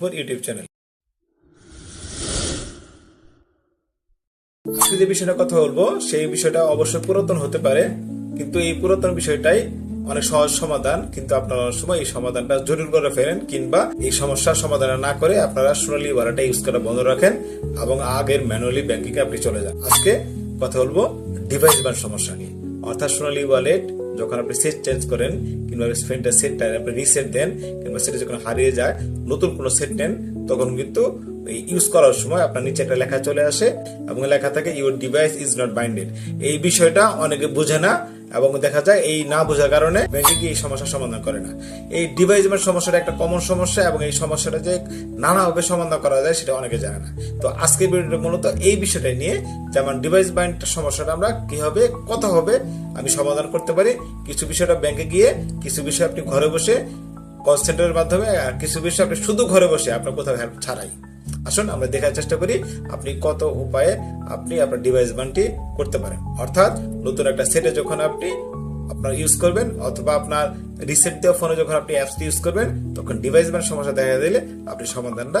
Four YouTube channel. আজকে যে বিষয়টা কথা বলব, সেই বিষয়টা অবশ্যই পুরাতন হতে পারে, কিন্তু এই পুরাতন বিষয়টাই অনেক সহজ সমাধান, কিন্তু আপনারা সময় এই সমাধানটা জরুরি করে ফেলেন, কিংবা এই সমস্যার সমাধান না করে আপনারা সোনালী ওয়ালেটটা ইউজ করা বন্ধ রাখেন এবং আগের ম্যানুয়ালি ব্যাংকিং আপনি চলে যান। আজকে কথা বলব ডিভাইস বান সমস্যা নিয়ে। অর্থাৎ সোনালী ওয়ালেট যখন আপনি সেট চেঞ্জ করেন, কিংবা ফ্রেন্ডের সেটটা আপনি রিসেট দেন, কিংবা সেটা যখন হারিয়ে যায়, নতুন কোনো সেট নেন, তখন কিন্তু ইউজ করার সময় আপনার নিচে একটা লেখা চলে আসে এবং লেখা থাকে your device is not binded এই বিষয়টা অনেকে বোঝে না এবং দেখা যায় এই না বোঝার কারণে ব্যাংকে গিয়ে এই সমস্যার সমাধান করে না। এই ডিভাইস সমস্যাটা একটা কমন সমস্যা এবং এই সমস্যাটা যে নানাভাবে সমাধান করা যায় সেটা অনেকে জানে না। তো আজকের ভিডিওটা মূলত এই বিষয়টা নিয়ে যেমন ডিভাইস বাইন্ড সমস্যাটা আমরা কীভাবে কত হবে, আমি সমাধান করতে পারি। কিছু বিষয়টা ব্যাংকে গিয়ে, কিছু বিষয় আপনি ঘরে বসে কল সেন্টারের মাধ্যমে, আর কিছু বিষয় আপনি শুধু ঘরে বসে আপনার কোথাও হেল্প ছাড়াই। আসুন, আমরা দেখার চেষ্টা করি আপনি কত উপায়ে আপনি আপনার ডিভাইস বানটি করতে পারেন। অর্থাৎ নতুন একটা সেটে যখন আপনি আপনার ইউজ করবেন অথবা আপনার রিসেট দেওয়া ফোনে যখন আপনি অ্যাপস ইউজ করবেন, তখন ডিভাইস বান সমস্যা দেখা দিলে আপনি সমাধানটা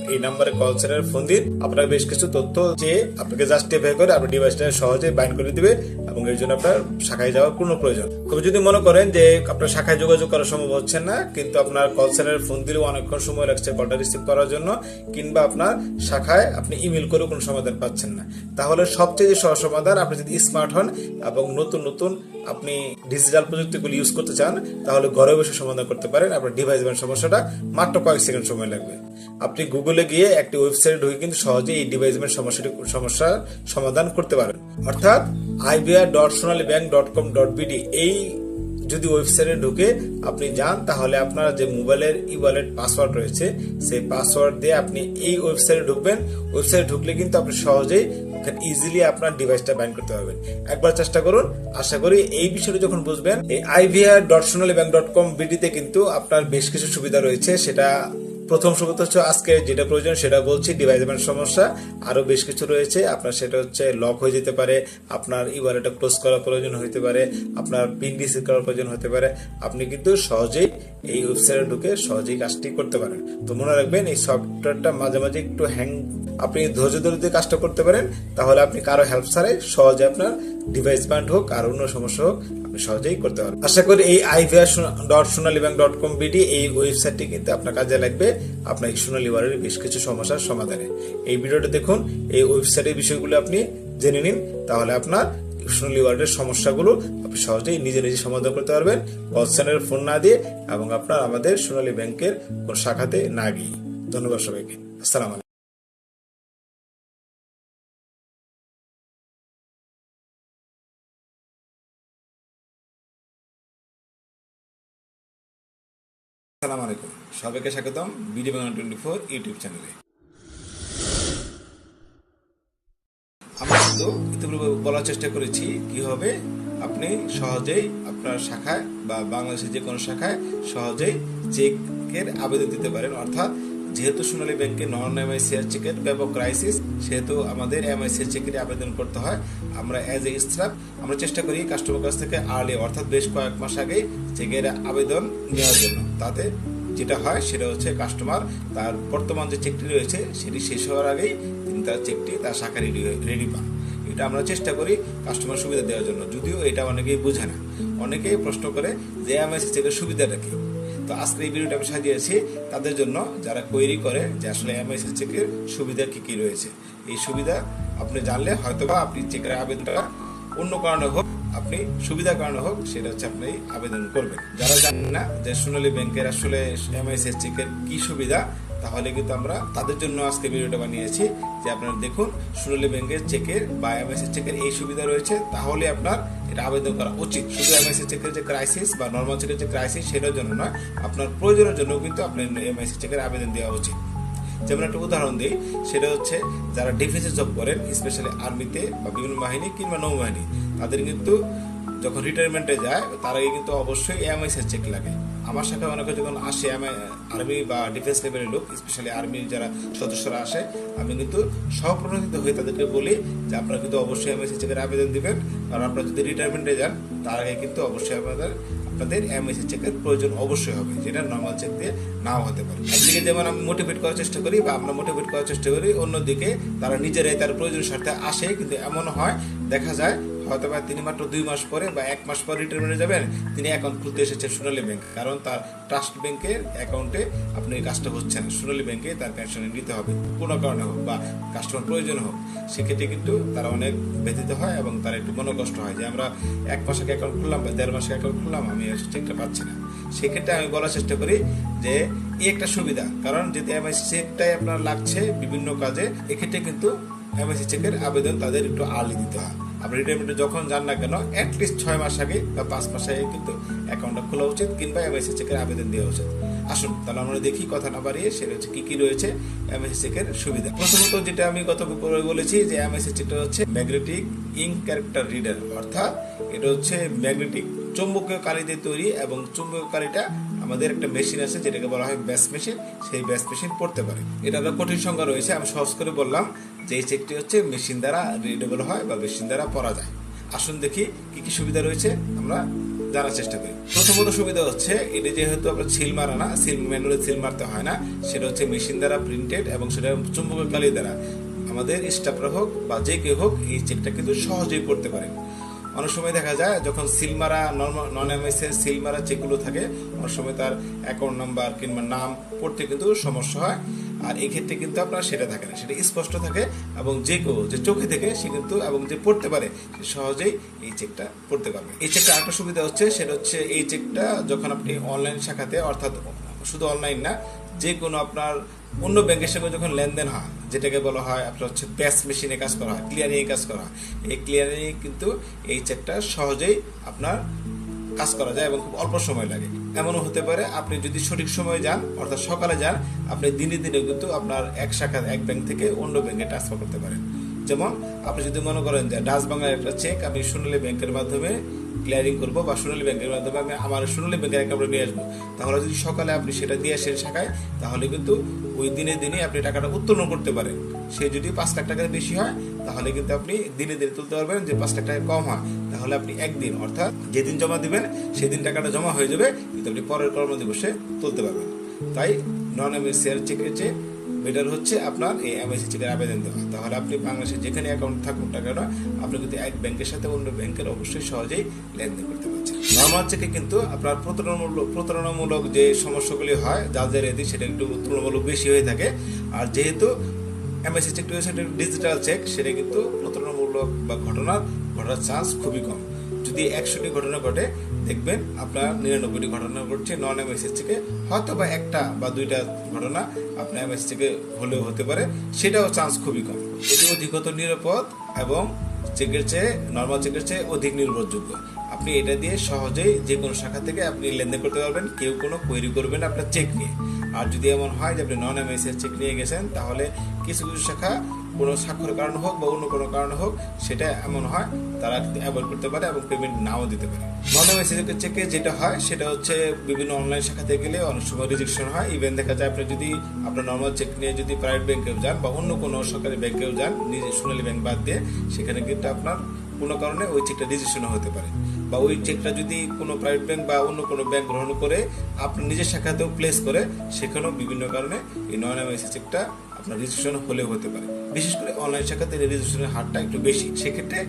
এই নাম্বারে কল সেন্টারে ফোন দিন। আপনার বেশ কিছু তথ্য যে আপনাকে জাস্টিফাই করে আপনার ডিভাইসটা সহজে বাইন্ড করে দিবে এবং এর জন্য আপনার শাখায় যাওয়ার কোনো প্রয়োজন। তবে যদি মনে করেন যে আপনার শাখায় যোগাযোগ করা সম্ভব হচ্ছে না, কিন্তু আপনার কল সেন্টারে ফোন দিলেও অনেকক্ষণ সময় লাগছে কলটা রিসিভ করার জন্য, কিংবা আপনার শাখায় আপনি ইমেল করেও কোনো সমাধান পাচ্ছেন না। তাহলে সবচেয়ে সহজ সমাধান, আপনি যদি স্মার্ট হন এবং নতুন নতুন আপনি ডিজিটাল প্রযুক্তিগুলি ইউজ করতে চান, তাহলে ঘরে বসে সমাধান করতে পারেন। আপনার ডিভাইস ব্যান্ড সমস্যাটা মাত্র কয়েক সেকেন্ড সময় লাগবে। আপনি গুগলে গিয়ে একটি ওয়েবসাইটে ঢুকে কিন্তু সহজেই এই ডিভাইস ব্যান্ড সমস্যাটি সমস্যার সমাধান করতে পারেন। অর্থাৎ IBR dot Sonali bank dot com dot BD এই যদি ওয়েবসাইটে ঢুকে আপনি যান, তাহলে আপনার যে মোবাইলের ই ওয়ালেট পাসওয়ার্ড রয়েছে, সেই পাসওয়ার্ড দিয়ে আপনি এই ওয়েবসাইটে ঢুকবেন। ওয়েবসাইটে ঢুকলে কিন্তু আপনি সহজেই ইজিলি আপনার ডিভাইসটা ব্যান করতে পারবেন। একবার চেষ্টা করুন। আশা করি এই বিষয়টা যখন বুঝবেন, এই IVR dot Sonali bank dot com বিডিতে কিন্তু আপনার বেশ কিছু সুবিধা রয়েছে। সেটা প্রথম সুবিধা হচ্ছে আজকে যেটা প্রয়োজন সেটা বলছি ডিভাইস ব্যান্ড সমস্যা। আরও বেশ কিছু রয়েছে। আপনার সেটা হচ্ছে লক হয়ে যেতে পারে, আপনার ই ওয়ালেটটা ক্লোজ করার প্রয়োজন হতে পারে, আপনার পিন রিসিভ করার প্রয়োজন হতে পারে। আপনি কিন্তু সহজেই এই ওয়েবসাইটে ঢুকে সহজেই কাজটি করতে পারেন। তো মনে রাখবেন, এই সফটওয়্যারটা মাঝে মাঝে একটু হ্যাং আপনি ধৈর্য ধরে যদি কাজটা করতে পারেন, তাহলে আপনি কারও হেল্প ছাড়াই সহজে আপনার ডিভাইস ব্যান্ড হোক আর অন্য সমস্যা হোক আপনি সহজেই করতে পারবেন। আশা করি এই IVR dot Sonali bank dot com BD এই ওয়েবসাইটটি কিন্তু আপনার কাজে লাগবে আপনার সোনালী ওয়ারের বেশ কিছু সমস্যার সমাধানে। এই ভিডিওটা দেখুন, এই ওয়েবসাইটের বিষয়গুলো আপনি জেনে নিন, তাহলে আপনার সোনালী ওয়ার্ডের সমস্যাগুলো আপনি সহজেই নিজে নিজে সমাধান করতে পারবেন, কল সেন্টারের ফোন না দিয়ে এবং আপনার আমাদের সোনালী ব্যাংকের কোন শাখাতে না গিয়ে। ধন্যবাদ সবাইকে। আসসালাম আসসালামু আলাইকুম। সবাইকে স্বাগতম BD Bangla twenty four YouTube চ্যানেলে। আমরা কিন্তু ইতিপূর্বে বলার চেষ্টা করেছি কীভাবে আপনি সহজেই আপনার শাখায় বা বাংলাদেশের যে কোনো শাখায় সহজেই চেকের আবেদন দিতে পারেন। অর্থাৎ যেহেতু সোনালী ব্যাংকে নন এমআইসিআর চেকের ব্যাপক ক্রাইসিস সেহেতু আমাদের এমআইসিআর চেকের আবেদন করতে হয়। আমরা অ্যাজ এ স্টাফ আমরা চেষ্টা করি কাস্টমার কাছ থেকে আর্লি অর্থাৎ বেশ কয়েক মাস আগে চেকের আবেদন নেওয়ার জন্য। তাতে যেটা হয় সেটা হচ্ছে কাস্টমার তার বর্তমান যে চেকটি রয়েছে সেটি শেষ হওয়ার আগেই তিনি তার চেকটি তার শাখা রেডি রেডি পান। এটা আমরা চেষ্টা করি কাস্টমার সুবিধা দেওয়ার জন্য। যদিও এটা অনেকেই বোঝে না। অনেকেই প্রশ্ন করে যে এমআইসি চেকের সুবিধাটা কি? তো আজকে এই ভিডিওটা আমি সাজিয়েছি তাদের জন্য। যারা কোয়েরি করে যে, আসলে এমআইসি চেকের সুবিধা কী কী রয়েছে? এই সুবিধা আপনি জানলে হয়তোবা আপনি চেকের আবেদনটা অন্য কারণে হোক আপনি সুবিধার কারণে হোক, সেটা হচ্ছে আপনি আবেদন করবেন। যারা জানেন না যে সোনালী ব্যাংকের আসলে এমআইএস চেকের কি সুবিধা, তাহলে কিন্তু আমরা তাদের জন্য আজকে ভিডিওটা বানিয়েছি যে আপনারা দেখুন, সোনালী ব্যাংকের চেকের বা এমএসএস চেকের এই সুবিধা রয়েছে, তাহলে আপনার এটা আবেদন করা উচিত। শুধু এমএসএস চেকের যে ক্রাইসিস বা নর্মাল চেকের যে ক্রাইসিস সেটার জন্য নয়, আপনার প্রয়োজনের জন্য কিন্তু আপনার এমএসএস চেকের আবেদন দেওয়া উচিত। যেমন একটা উদাহরণ দিই, সেটা হচ্ছে যারা ডিফেন্সে জব করেন স্পেশালি আর্মিতে বা বিভিন্ন বাহিনী কিংবা নৌবাহিনী, তাদের কিন্তু যখন রিটায়ারমেন্টে যায়, তার আগে কিন্তু অবশ্যই এমআইএস এর চেক লাগে। আমার সাথে অনেকে যখন আসে আর্মি বা ডিফেন্স লেভেলের লোক স্পেশালি আর্মির যারা সদস্যরা আসে, আমি কিন্তু সহপ্রণোদিত হয়ে তাদেরকে বলি যে আপনারা কিন্তু অবশ্যই এমআইএস চেকের আবেদন দিবেন। কারণ আপনারা যদি রিটায়ারমেন্টে যান, তার আগে কিন্তু অবশ্যই আপনাদের আপনাদের এমএসি চেকের প্রয়োজন অবশ্যই হবে, যেটা নর্মাল চেক দিয়ে নাও হতে পারে। একদিকে যেমন আমি মোটিভেট করার চেষ্টা করি বা আমরা মোটিভেট করার চেষ্টা করি, অন্যদিকে তারা নিজেরাই তার প্রয়োজন স্বার্থে আসে, কিন্তু এমন হয়, দেখা যায় হয়তো বা তিনি মাত্র দুই মাস পরে বা এক মাস পর রিটায়ারমেন্টে যাবেন, তিনি অ্যাকাউন্ট খুলতে এসেছেন সোনালী ব্যাংক কারণ তার ট্রাস্ট ব্যাংকের অ্যাকাউন্টে আপনি এই কাজটা হচ্ছে না। সোনালী ব্যাংকে তার পেনশনে নিতে হবে। কোনো কারণে হোক বা কাস্টমার প্রয়োজন হোক, সেক্ষেত্রে কিন্তু তারা অনেক ব্যথিত হয় এবং তার একটু মনোকষ্ট হয় যে আমরা এক মাসে অ্যাকাউন্ট খুললাম বা দেড় মাসে অ্যাকাউন্ট খুললাম, আমি চেকটা পাচ্ছি না। সেক্ষেত্রে আমি বলার চেষ্টা করি যে এই একটা সুবিধা, কারণ যদি এমআইসি চেকটাই আপনার লাগছে বিভিন্ন কাজে, এক্ষেত্রে কিন্তু এমআইসি চেকের আবেদন তাদের একটু আর্লি দিতে হয়। আপনি রিটায়ারমেন্টে যখন যান না কেন অ্যাটলিস্ট ছয় মাস আগে বা পাঁচ মাস আগে কিন্তু অ্যাকাউন্টটা খোলা উচিত কিংবা এমআইসি চেকের আবেদন দেওয়া উচিত। আসুন, তাহলে আমরা দেখি কথা না বাড়িয়ে সেটা হচ্ছে কি কি রয়েছে এমএসসি চেকের সুবিধা। প্রথমত যেটা আমি গত বলেছি যে এমএসসি চেকটা হচ্ছে ম্যাগনেটিক ইঙ্ক ক্যারেক্টার রিডার অর্থাৎ এটা হচ্ছে ম্যাগনেটিক চৌম্বকীয় কালিতে তৈরি এবং চুম্বকীয় কালিটা আমাদের একটা মেশিন আছে, যেটাকে বলা হয় ব্যাস মেশিন সেই ব্যাস মেশিন পড়তে পারে। এটা একটা কঠিন সংখ্যা রয়েছে, আমি সহজ করে বললাম যে এই চেকটি হচ্ছে মেশিন দ্বারা রিডেবল হয় বা মেশিন দ্বারা পড়া যায়। আসুন দেখি কি কি সুবিধা রয়েছে, আমরা জানার চেষ্টা করি। প্রথমত সুবিধা হচ্ছে, এটা যেহেতু আপনার সিল মারা না সিল ম্যানুয়ালি সিল মারতে হয় না, সেটা হচ্ছে মেশিন দ্বারা প্রিন্টেড এবং সেটা চুম্বকীয় কালি দ্বারা। আমাদের স্টাফরা হোক বা যে কেউ হোক, এই চেকটা কিন্তু সহজেই পড়তে পারেন। অনেক সময় দেখা যায় যখন সিল মারা নন এমএস এর সিল মারা চেকগুলো থাকে, অনেক সময় তার অ্যাকাউন্ট নাম্বার কিংবা নাম পড়তে কিন্তু সমস্যা হয়। আর এই ক্ষেত্রে কিন্তু আপনার সেটা থাকে না, সেটা স্পষ্ট থাকে এবং যে কেউ যে চোখে থেকে সে কিন্তু এবং যে পড়তে পারে, সে সহজেই এই চেকটা পড়তে পারবে। এই চেকটা আরেকটা সুবিধা হচ্ছে, সেটা হচ্ছে এই চেকটা যখন আপনি অনলাইন শাখাতে, অর্থাৎ শুধু অনলাইন না যে কোনো আপনার অন্য ব্যাংকের সঙ্গে যখন লেনদেন হয়, যেটাকে বলা হয় আপনার হচ্ছে ব্যাস মেশিনে কাজ করা হয় ক্লিয়ারিং কাজ করা হয়, এই ক্লিয়ারিং কিন্তু এই চেকটা সহজেই আপনার কাজ করা যায় এবং খুব অল্প সময় লাগে। এমনও হতে পারে আপনি যদি সঠিক সময়ে যান, অর্থাৎ সকালে যান, আপনি দিনে দিনে কিন্তু আপনার এক শাখা এক ব্যাংক থেকে অন্য ব্যাংকে ট্রান্সফার করতে পারেন। যেমন আপনি যদি মনে করেন যে ডাচ বাংলার একটা চেক আমি সোনালী ব্যাংকের মাধ্যমে ক্লিয়ারিং করব বা সোনালী ব্যাংকের মাধ্যমে আমি আমার সোনালী ব্যাংকের অ্যাকাউন্টে নিয়ে আসব। তাহলে যদি সকালে আপনি সেটা দিয়ে আসেন শাখায়, তাহলে কিন্তু ওই দিনে দিনে আপনি টাকাটা উত্তোলন করতে পারেন। সে যদি পাঁচ লাখ টাকার বেশি হয়, তাহলে কিন্তু আপনি দিনে দিনে তুলতে পারবেন যে পাঁচ লাখ টাকা কম হয়। তাহলে আপনি একদিন, অর্থাৎ যেদিন জমা দিবেন, সেদিন টাকাটা জমা হয়ে যাবে, কিন্তু আপনি পরের কর্মদিবসে তুলতে পারবেন। তাই নন এমএসিআর চেকের চেয়ে বেটার হচ্ছে আপনার এই এমআইসি চেকের আবেদন দেওয়া। তাহলে আপনি বাংলাদেশে যেখানে অ্যাকাউন্ট থাকুন না কেন, আপনি কিন্তু এক ব্যাংকের সাথে অন্য ব্যাংকের অবশ্যই সহজেই লেনদেন করতে পারছেন। নর্মাল চেকে কিন্তু আপনার প্রতারণামূলক প্রতারণামূলক যে সমস্যাগুলি হয় যাদের এদিকে সেটা একটু তুলনামূলক বেশি হয়ে থাকে। আর যেহেতু এমআইসি একটা ডিজিটাল চেক সেটা কিন্তু প্রতারণামূলক বা ঘটনার, ঘটার চান্স খুবই কম। যদি একশোটি ঘটনা ঘটে, দেখবেন আপনার নিরানব্বইটি ঘটনা ঘটছে নন এমএসএস থেকে হয়তো বা একটা বা দুইটা ঘটনা আপনার এমএস থেকে হলেও হতে পারে, সেটাও চান্স খুবই কম। এটি অধিকত নিরাপদ এবং চেকের চেয়ে নর্মাল চেকের চেয়ে অধিক নির্ভরযোগ্য। আপনি এটা দিয়ে সহজেই যে কোনো শাখা থেকে আপনি লেনদেন করতে পারবেন, কেউ কোনো কোয়েরি করবেন আপনার চেক নিয়ে। আর যদি এমন হয় যে আপনি নন এমএসএস চেক নিয়ে গেছেন, তাহলে কিছু কিছু শাখা কোনো স্বাক্ষরের কারণ হোক বা অন্য কোনো কারণ হোক, সেটা এমন হয়, তারা অ্যাভয়েড করতে পারে এবং পেমেন্ট নাও দিতে পারে। নন এমএসএস চেকে যেটা হয়, সেটা হচ্ছে বিভিন্ন অনলাইন শাখাতে গেলে অনেক সময় রিজেকশন হয়। ইভেন দেখা যায় আপনি যদি আপনার নর্মাল চেক নিয়ে যদি প্রাইভেট ব্যাংকেও যান বা অন্য কোনো সরকারি ব্যাংকেও যান, নিজে সোনালী ব্যাংক বাদ দিয়ে, সেখানে কিন্তু আপনার কোনো কারণে ওই চেকটা রেজিস্ট্রেশন হতে পারে। বা ওই চেকটা যদি কোনো প্রাইভেট ব্যাংক বা অন্য কোনো ব্যাংক গ্রহণ করে, আপনার নিজের শাখাতেও প্লেস করে, সেখানেও বিভিন্ন কারণে এই নন এমএসি চেকটা আপনার রেজিস্ট্রেশন হলেও হতে পারে। বিশেষ করে অনলাইন শাখাতে রেজিস্ট্রেশনের হারটা একটু বেশি। সেক্ষেত্রে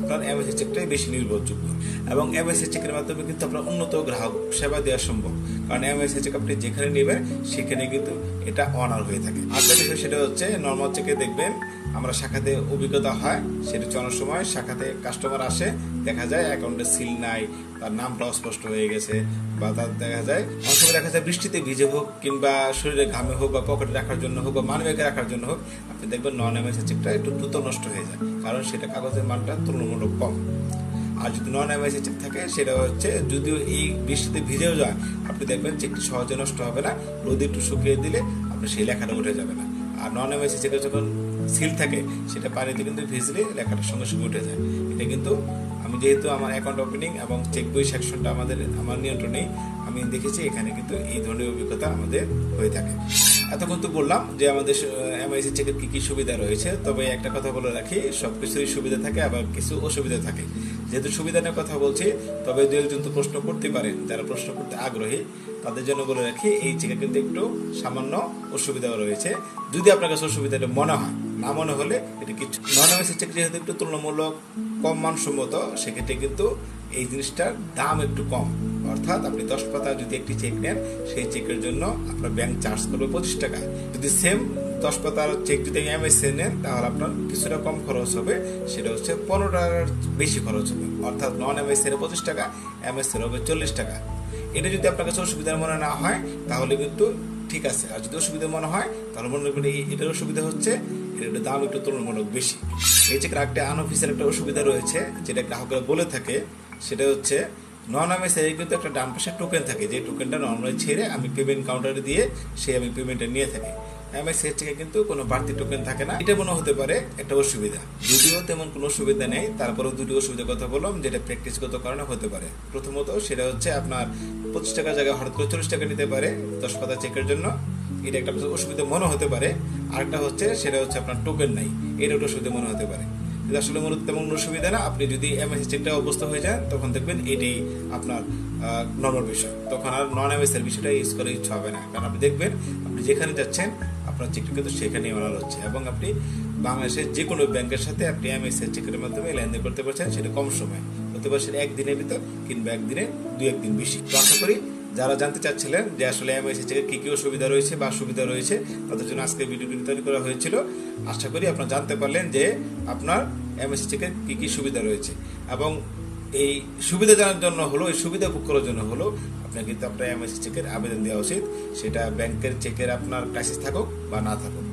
আপনার এমএসএ চেকটাই বেশি নির্ভরযোগ্য। এবং এমএসএ চেকের মাধ্যমে কিন্তু আপনার উন্নত গ্রাহক সেবা দেওয়া সম্ভব। কারণ এমএসএ চেক আপনি যেখানে নেবেন, সেখানে কিন্তু এটা অনার হয়ে থাকে। আর বিষয় সেটা হচ্ছে নর্মাল চেকে দেখবেন আমরা শাখাতে অভিজ্ঞতা হয়, সেটা চলার সময় শাখাতে কাস্টমার আসে, দেখা যায় অ্যাকাউন্টে সিল নাই, তার নামটা অস্পষ্ট হয়ে গেছে, বা তার দেখা যায়, অনেক সময় দেখা যায় বৃষ্টিতে ভিজে হোক, কিংবা শরীরে ঘামে হোক, বা পকেটে রাখার জন্য হোক, বা মানবেগে রাখার জন্য হোক, আপনি দেখবেন নন এমএসএ চেকটা একটু দ্রুত নষ্ট হয়ে যায়, কারণ সেটা কাগজের মানটা তুলনামূলক কম। আর যদি নন এমআইসি চেক থাকে, সেটা হচ্ছে যদিও এই বৃষ্টিতে ভিজেও যায়, আপনি দেখবেন চেকটি সহজে নষ্ট হবে না, রোদে একটু শুকিয়ে দিলে, আপনার সেই লেখাটা উঠে যাবে না। আর নন এমআইসি চেকে যখন সিল থাকে, সেটা পানিতে কিন্তু ভিজলে লেখাটার সঙ্গে সঙ্গে উঠে যায়। এটা কিন্তু আমি যেহেতু আমার অ্যাকাউন্ট ওপেনিং এবং চেক বই সেকশনটা আমাদের, আমার নিয়ন্ত্রণেই আমি দেখেছি এখানে কিন্তু এই ধরনের অভিজ্ঞতা আমাদের হয়ে থাকে। এতক্ষণ তো বললাম যে আমাদের এমআইসি চেকের কি কি সুবিধা রয়েছে, তবে একটা কথা বলে রাখি সব সবকিছুরই সুবিধা থাকে, আবার কিছু অসুবিধা থাকে। যেহেতু সুবিধা নিয়ে কথা বলছি, তবে দু একজন তো প্রশ্ন করতে পারেন, যারা প্রশ্ন করতে আগ্রহী, তাদের জন্য বলে রাখি, এই চেকে কিন্তু একটু সামান্য অসুবিধাও রয়েছে। যদি আপনার কাছে অসুবিধাটা মনে হয় না মনে হলে এটা কিছু নন এমএসি চেক যেহেতু একটু তুলনামূলক কম মানসম্মত, সেক্ষেত্রে কিন্তু এই জিনিসটার দাম একটু কম। অর্থাৎ আপনি দশ পাতা যদি একটি চেক নেন, সেই চেকের জন্য আপনার ব্যাংক চার্জ করবে পঁচিশ টাকা যদি সেম দশ পাতার চেক যদি এমএসএ নেন, তাহলে আপনার কিছুটা কম খরচ হবে, সেটা হচ্ছে পনেরো টাকার বেশি খরচ হবে। অর্থাৎ নন এমএসএ এর পঁচিশ টাকা এমএসএ হবে চল্লিশ টাকা। এটা যদি আপনার কাছে অসুবিধার মনে না হয়, তাহলে কিন্তু ঠিক আছে। আর যদি অসুবিধা মনে হয়, তাহলে মনে এই এটার অসুবিধা হচ্ছে এটার দাম একটু তুলনামূলক বেশি। এই চেকের একটা আনঅফিসিয়াল একটা অসুবিধা রয়েছে, যেটা গ্রাহকরা বলে থাকে, সেটা হচ্ছে নন এমএসআই কিন্তু একটা ডান পাশে টোকেন থাকে। যে টোকেনটা নর্মালি ছেড়ে আমি পেমেন্ট কাউন্টারে দিয়ে সে আমি পেমেন্টটা নিয়ে থাকি। এমএসআই থেকে কিন্তু কোনো বাড়তি টোকেন থাকে না। এটা মনে হতে পারে একটা অসুবিধা। যদিও তেমন কোনো অসুবিধা নেই। তারপরেও দুটি অসুবিধার কথা বললাম, যেটা প্র্যাকটিসগত কারণে হতে পারে। প্রথমত সেটা হচ্ছে আপনার পঁচিশ টাকার জায়গায় হঠাৎ করে চল্লিশ টাকা নিতে পারে দশ পাতা চেকের জন্য। এটা একটা অসুবিধা মনে হতে পারে। আরেকটা হচ্ছে, সেটা হচ্ছে আপনার টোকেন নাই। এটা একটা অসুবিধা মনে হতে পারে। কিন্তু আসলে মূলত তেমন কোনো সুবিধা না। আপনি যদি এমএসসি চেকটা অবস্থা হয়ে যান, তখন দেখবেন এটাই আপনার নর্মাল বিষয়। তখন আর নন এমএস এর বিষয়টা ইউজ করার ইচ্ছা হবে না। কারণ আপনি দেখবেন, আপনি যেখানে যাচ্ছেন, আপনার চেকটা কিন্তু সেখানেই মানানো হচ্ছে। এবং আপনি বাংলাদেশের যে কোনো ব্যাংকের সাথে আপনি এমএস এর চেকের মাধ্যমে লেনদেন করতে পারছেন, সেটা কম সময়। হতে পারে সেটা একদিনের ভিতর কিংবা একদিনে দুই একদিন বেশি। তো আশা করি যারা জানতে চাচ্ছিলেন যে আসলে এমআইসি চেকের কী কি অসুবিধা রয়েছে বা সুবিধা রয়েছে, তাদের জন্য আজকে ভিডিওটি তৈরি করা হয়েছিল। আশা করি আপনারা জানতে পারলেন যে আপনার এমএসসি চেকের কী কী সুবিধা রয়েছে। এবং এই সুবিধা জানার জন্য হলো, এই সুবিধা ভোগ করার জন্য হলো আপনার কিন্তু আপনার এমএসসি চেকের আবেদন দেওয়া উচিত। সেটা ব্যাংকের চেকের আপনার ক্রাইসিস থাকুক বা না থাকুক।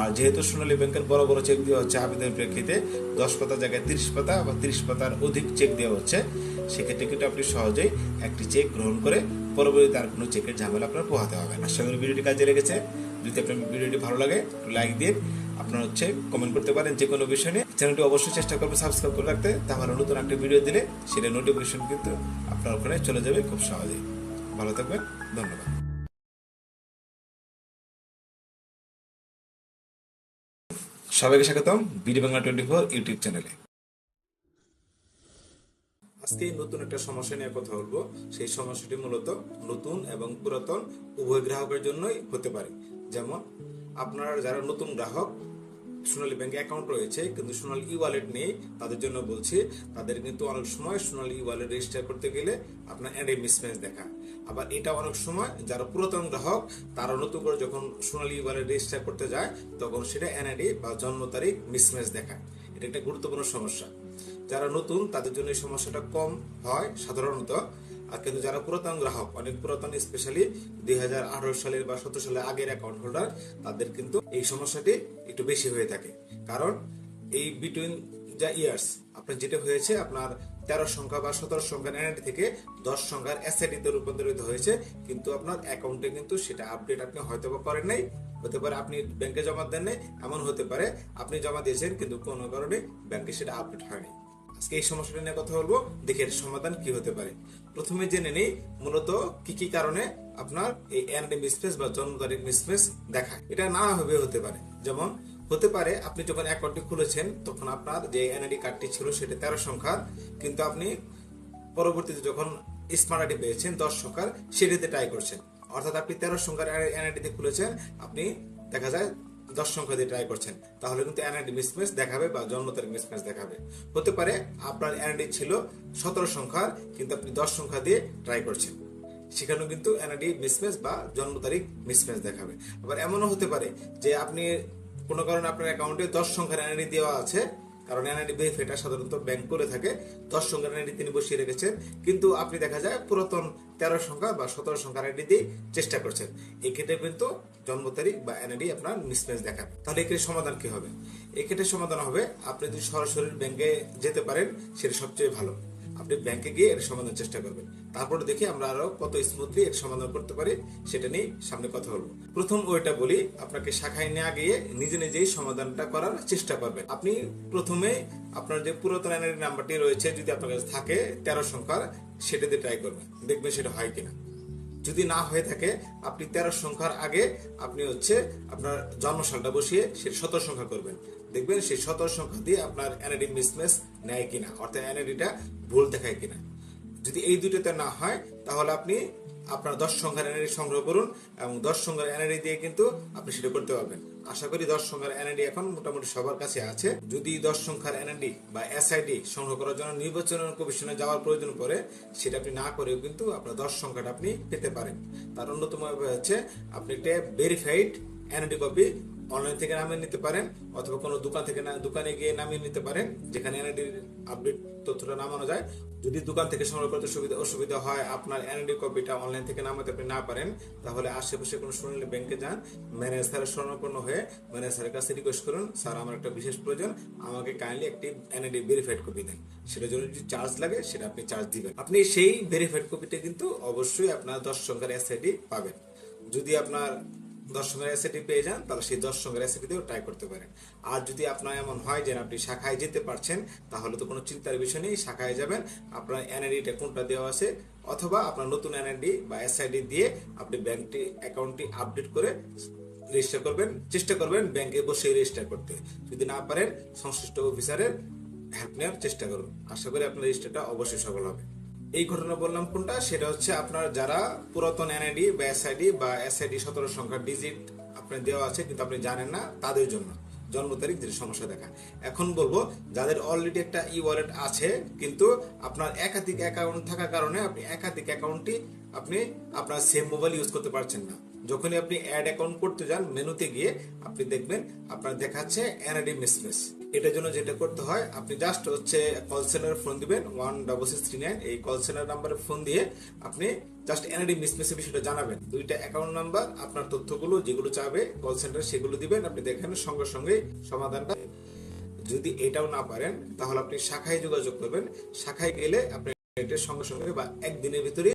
আর যেহেতু সোনালী ব্যাংকের বড় বড় চেক দেওয়া হচ্ছে আবেদনের প্রেক্ষিতে, দশ পাতা জায়গায় তিরিশ পাতা বা তিরিশ পাতার অধিক চেক দেওয়া হচ্ছে। সেক্ষেত্রে কিন্তু আপনি সহজেই একটি চেক গ্রহণ করে পরবর্তীতে আর কোনো চেকের ঝামেলা আপনার পোহাতে হবে না। করি ভিডিওটি কাজে লেগেছে। যদি আপনার ভিডিওটি ভালো লাগে লাইক দিন আপনার হচ্ছে কমেন্ট করতে পারেন যে কোনো বিষয় নিয়ে। চ্যানেলটি অবশ্যই চেষ্টা করবেন সাবস্ক্রাইব করে রাখতে। তাহলে নতুন একটা ভিডিও দিলে সেটা নোটিফিকেশন কিন্তু আপনার ওখানে চলে যাবে খুব সহজেই। ভালো থাকবেন, ধন্যবাদ। সবাইকে স্বাগতম, BD Bangla twenty four YouTube চ্যানেলে আজকে নতুন একটা সমস্যা নিয়ে কথা বলব। সেই সমস্যাটি মূলত নতুন এবং পুরাতন উভয় গ্রাহকের জন্যই হতে পারে। যেমন, আপনারা যারা নতুন গ্রাহক, সোনালী ব্যাংকে অ্যাকাউন্ট রয়েছে, কিন্তু সোনালী ই ওয়ালেট নেই, তাদের জন্য বলছি, তাদের কিন্তু অনেক সময় সোনালী ই ওয়ালেট রেজিস্টার করতে গেলে আপনার অ্যান্ডে মিসম্যাচ দেখা। আবার এটা অনেক সময় যারা পুরাতন গ্রাহক, তারা নতুন করে যখন সোনালী ই ওয়ালেট রেজিস্টার করতে যায়, তখন সেটা এনআইডি বা জন্ম তারিখ মিসম্যাচ দেখায় এটা একটা গুরুত্বপূর্ণ সমস্যা। যারা নতুন, তাদের জন্য এই সমস্যাটা কম হয় সাধারণত। আর কিন্তু যারা পুরাতন গ্রাহক, অনেক পুরাতন স্পেশালি দুই হাজার আঠারো সালের বা সতেরো সালের আগের অ্যাকাউন্ট হোল্ডার তাদের কিন্তু এই সমস্যাটি একটু বেশি হয়ে থাকে। কারণ এই বিটুইন যা ইয়ার্স আপনার যেটা হয়েছে, আপনার তেরো সংখ্যা বা সতেরো সংখ্যার এনআইডি থেকে দশ সংখ্যার এসআইডি তে রূপান্তরিত হয়েছে। কিন্তু আপনার অ্যাকাউন্টে কিন্তু সেটা আপডেট আপনি হয়তো বা করেন নাই। হতে পারে আপনি ব্যাংকে জমা দেন নাই, এমন হতে পারে। আপনি জমা দিয়েছেন, কিন্তু কোনো কারণে ব্যাংকে সেটা আপডেট হয়নি। আজকে এই সমস্যাটা নিয়ে কথা বলব। দেখে এর সমাধান কি হতে পারে। প্রথমে জেনে নেই, মূলত কি কি কারণে আপনার এই এনআইডি মিসপ্লেস বা জন্ম তারিখ মিসপ্লেস দেখায় এটা না হবে হতে পারে। যেমন, হতে পারে আপনি যখন অ্যাকাউন্টটি খুলেছেন, তখন আপনার যে এনআইডি কার্ডটি ছিল সেটা তেরো সংখ্যার। কিন্তু আপনি পরবর্তীতে যখন স্মার্ট আইডি পেয়েছেন, দশ সংখ্যার, সেটিতে ট্রাই করছেন। অর্থাৎ আপনি তেরো সংখ্যার এনআইডিতে খুলেছেন, আপনি দেখা যায় দশ সংখ্যা দিয়ে ট্রাই করছেন, তাহলে কিন্তু এনআইডি মিসম্যাচ দেখাবে বা জন্ম তারিখ মিসম্যাচ দেখাবে। হতে পারে আপনার এনআইডি ছিল সতেরো সংখ্যার, কিন্তু আপনি দশ সংখ্যা দিয়ে ট্রাই করছেন। সেখানেও কিন্তু এনআইডি মিসম্যাচ বা জন্ম তারিখ মিসম্যাচ দেখাবে। আবার এমনও হতে পারে যে আপনি কোনো কারণে আপনার অ্যাকাউন্টে দশ সংখ্যার এনআইডি দেওয়া আছে কারণ এনআইডি ভেরিফাইটা সাধারণত ব্যাংক করে থাকে, দশ সংখ্যার এনআইডি তিনি বসিয়ে রেখেছেন। কিন্তু আপনি দেখা যায় পুরাতন তেরো সংখ্যা বা সতেরো সংখ্যার এনআইডি দিয়ে চেষ্টা করছেন। এক্ষেত্রে কিন্তু জন্ম তারিখ বা এনআইডি আপনার মিসম্যাচ দেখাবে তাহলে এক্ষেত্রে সমাধান কি হবে? এক্ষেত্রে সমাধান হবে, আপনি যদি সরাসরি ব্যাংকে যেতে পারেন, সেটা সবচেয়ে ভালো। আপনি ব্যাংকে গিয়ে এর সমাধান চেষ্টা করবেন। তারপরে দেখি আমরা আরও কত স্মুথলি এর সমাধান করতে পারি, সেটা নিয়ে সামনে কথা বলব। প্রথম ওইটা বলি, আপনাকে শাখায় না গিয়ে নিজে নিজেই সমাধানটা করার চেষ্টা করবেন। আপনি প্রথমে আপনার যে পুরাতন এনআইডি নাম্বারটি রয়েছে, যদি আপনার কাছে থাকে তেরো সংখ্যার, সেটাতে ট্রাই করবেন। দেখবেন সেটা হয় কিনা। যদি না হয়ে থাকে, আপনি তেরো সংখ্যার আগে আপনি হচ্ছে আপনার জন্মসালটা বসিয়ে সে সতেরো সংখ্যা করবেন। দেখবেন সেই সতেরো সংখ্যা দিয়ে আপনার এনআইডি মিসম্যাচ নেয় কিনা, অর্থাৎ এনআইডিটা ভুল দেখায় কিনা। যদি এই দুটোতে না হয়, তাহলে আপনি আপনার দশ সংখ্যার এনআইডি সংগ্রহ করুন এবং দশ সংখ্যার এনআইডি দিয়ে কিন্তু আপনি সেটা করতে পারবেন। আশা করি দশ সংখ্যার এনআইডি এখন মোটামুটি সবার কাছে আছে। যদি দশ সংখ্যার এনআইডি বা এসআইডি সংগ্রহ করার জন্য নির্বাচন কমিশনে যাওয়ার প্রয়োজন পড়ে, সেটা আপনি না করেও কিন্তু আপনার দশ সংখ্যাটা আপনি পেতে পারেন। তার অন্যতম উপায় হচ্ছে আপনি একটা ভেরিফাইড এনআইডি কপি অনলাইন থেকে নামিয়ে নিতে পারেন অথবা কোনো দোকান থেকে দোকানে গিয়ে নামিয়ে নিতে পারেন, যেখানে এনআইডি আপডেট তথ্যটা নামানো যায়। যদি দোকান থেকে সংগ্রহ করতে সুবিধা অসুবিধা হয়, আপনার এনআইডি কপিটা অনলাইন থেকে নামাতে আপনি না পারেন, তাহলে আশেপাশে কোনো শুনলে ব্যাংকে যান ম্যানেজারের স্বর্ণপন্ন হয়ে ম্যানেজারের কাছে রিকোয়েস্ট করুন, স্যার, আমার একটা বিশেষ প্রয়োজন, আমাকে কাইন্ডলি একটি এনআইডি ভেরিফাইড কপি দেন। সেটা জন্য যদি চার্জ লাগে, সেটা আপনি চার্জ দিবেন। আপনি সেই ভেরিফাইড কপিটা কিন্তু অবশ্যই আপনার দশ সংখ্যার এসআইডি পাবেন। যদি আপনার সংখ্যার অ্যাসেটি পেয়ে যান, তাহলে সেই সংখ্যার অ্যাসেটি দিয়েও ট্রাই করতে পারেন। আর যদি আপনার এমন হয় যে আপনি শাখায় যেতে পারছেন, তাহলে তো কোনো চিন্তার বিষয় নেই, শাখায় যাবেন, আপনার এনআইডিটা কোনটা দেওয়া আছে, অথবা আপনার নতুন এনআইডি বা এসআইডি দিয়ে আপনি ব্যাংকটি, অ্যাকাউন্টটি আপডেট করে রেজিস্টার করবেন, চেষ্টা করবেন ব্যাংকে বসে রেজিস্টার করতে। যদি না পারেন, সংশ্লিষ্ট অফিসারের হেল্প নেওয়ার চেষ্টা করুন। আশা করি আপনার রেজিস্টারটা অবশ্যই সফল হবে। এই ঘটনা বললাম কোনটা? সেটা হচ্ছে আপনার যারা পুরাতন এনআইডি বা এসআইডি বা এসআইডি সতেরো সংখ্যার ডিজিট আপনার দেওয়া আছে, কিন্তু আপনি জানেন না, তাদের জন্য। জন্ম তারিখ যেটা সমস্যা দেখা। এখন বলব, যাদের অলরেডি একটা ই ওয়ালেট আছে, কিন্তু আপনার একাধিক অ্যাকাউন্ট থাকার কারণে আপনি একাধিক অ্যাকাউন্টটি আপনি আপনার সেম মোবাইল ইউজ করতে পারছেন না। যখনই আপনি অ্যাড অ্যাকাউন্ট করতে যান মেনুতে গিয়ে আপনি দেখবেন, আপনার দেখাচ্ছে এনআইডি মিসমেস এটার জন্য যেটা করতে হয়, আপনি জাস্ট হচ্ছে কল সেন্টার ফোন দিবেন one double six three nine এই কল সেন্টার নাম্বারে ফোন দিয়ে আপনি জাস্ট এনআইডি মিসমেসের বিষয়টা জানাবেন। দুইটা অ্যাকাউন্ট নাম্বার আপনার তথ্যগুলো যেগুলো চাবে কল সেন্টার সেগুলো দিবেন, আপনি দেখেন সঙ্গে সঙ্গে সমাধানটা। যদি এটাও না পারেন, তাহলে আপনি শাখায় যোগাযোগ করবেন। শাখায় গেলে আপনি সঙ্গে সঙ্গে বা একদিনের ভিতরে